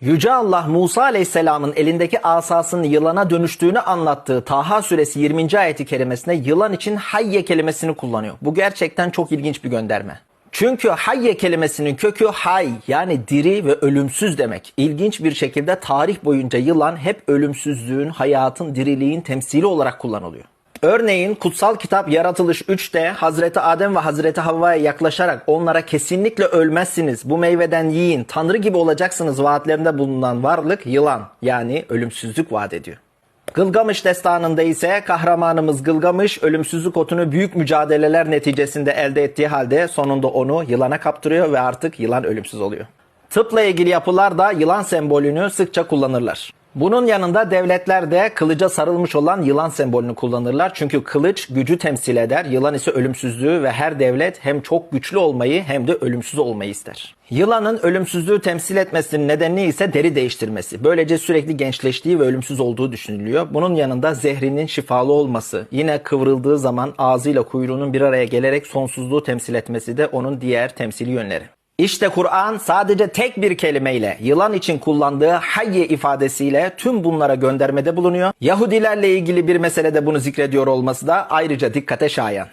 Yüce Allah Musa Aleyhisselam'ın elindeki asasının yılana dönüştüğünü anlattığı Taha suresi 20. ayeti kerimesinde yılan için hayye kelimesini kullanıyor. Bu gerçekten çok ilginç bir gönderme. Çünkü hayye kelimesinin kökü hay yani diri ve ölümsüz demek. İlginç bir şekilde tarih boyunca yılan hep ölümsüzlüğün, hayatın, diriliğin temsili olarak kullanılıyor. Örneğin kutsal kitap Yaratılış 3'te Hazreti Adem ve Hazreti Havva'ya yaklaşarak onlara kesinlikle ölmezsiniz, bu meyveden yiyin, tanrı gibi olacaksınız vaatlerinde bulunan varlık yılan yani ölümsüzlük vaat ediyor. Gılgamış destanında ise kahramanımız Gılgamış ölümsüzlük otunu büyük mücadeleler neticesinde elde ettiği halde sonunda onu yılana kaptırıyor ve artık yılan ölümsüz oluyor. Tıpla ilgili yapılar da yılan sembolünü sıkça kullanırlar. Bunun yanında devletler de kılıca sarılmış olan yılan sembolünü kullanırlar. Çünkü kılıç gücü temsil eder, yılan ise ölümsüzlüğü ve her devlet hem çok güçlü olmayı hem de ölümsüz olmayı ister. Yılanın ölümsüzlüğü temsil etmesinin nedeni ise deri değiştirmesi. Böylece sürekli gençleştiği ve ölümsüz olduğu düşünülüyor. Bunun yanında zehrinin şifalı olması, yine kıvrıldığı zaman ağzıyla kuyruğunun bir araya gelerek sonsuzluğu temsil etmesi de onun diğer temsili yönleri. İşte Kur'an sadece tek bir kelimeyle yılan için kullandığı hayye ifadesiyle tüm bunlara göndermede bulunuyor. Yahudilerle ilgili bir meselede bunu zikrediyor olması da ayrıca dikkate şayan.